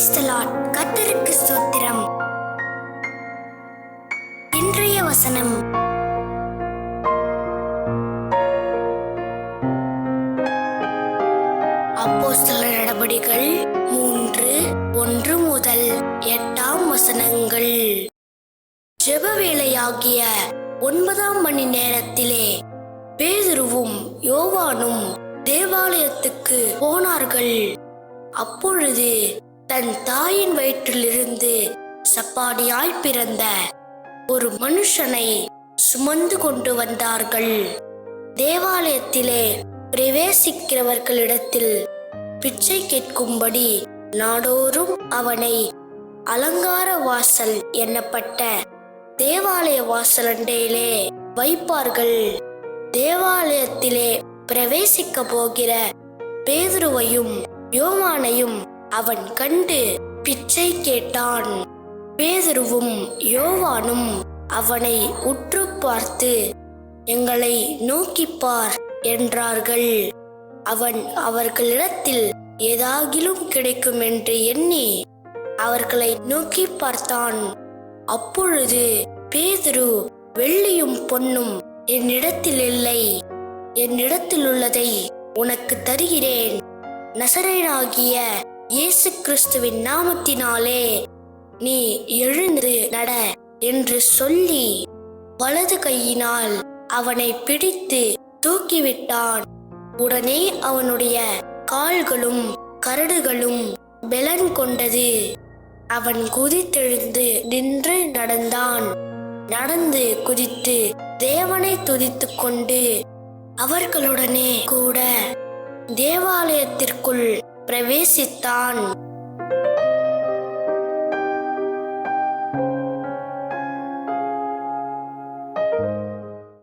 கத்தருக்கு the இன்றைய வசனம். அப்போஸ்தலர் நடபடிகள் மூன்று ஒன்று முதல் எட்டாம் வசனங்கள். ஜெப வேலையாகிய ஒன்பதாம் மணி நேரத்திலே பேதுருவும் யோவானும் தேவாலயத்துக்கு போனார்கள். அப்பொழுது தன் தாயின் வயிற்றிலிருந்து சப்பானியாய் பிறந்த ஒரு மனுஷனை சுமந்து கொண்டு வந்தார்கள். தேவாலயத்திலே பிரவேசிக்கிறவர்களிடத்தில் பிச்சை கேட்கும்படி நாடோறும் அவனை அலங்கார வாசல் எண்ணப்பட்ட தேவாலய வாசலண்டையிலே வைப்பார்கள். தேவாலயத்திலே பிரவேசிக்க போகிற பேதுருவையும் யோவானையும் அவன் கண்டு பிச்சை கேட்டான். பேதுருவும் யோவானும் அவனை உற்று பார்த்து எங்களை நோக்கிப் பார் என்றார்கள். அவன் அவர்களிடத்தில் ஏதாகிலும் கிடைக்கும் என்று எண்ணி அவர்களை நோக்கி பார்த்தான். அப்பொழுது பேதுரு வெள்ளியும் பொன்னும் என்னிடத்தில் இல்லை. என்னிடத்தில் உள்ளதை உனக்கு தருகிறேன். நசரேனாகிய இயேசு கிறிஸ்துவின் நாமத்தினாலே நீ எழுந்து நட என்று சொல்லி வலது கையினால் அவனை பிடித்து தூக்கிவிட்டான். உடனே அவனுடைய கால்களும் கரடுகளும் பெலன் கொண்டது. அவன் குதித்தெழுந்து நின்று நடந்தான். நடந்து குதித்து தேவனை துதித்து கொண்டு அவர்களுடனே கூட தேவாலயத்திற்குள் பிரவேசித்தான்.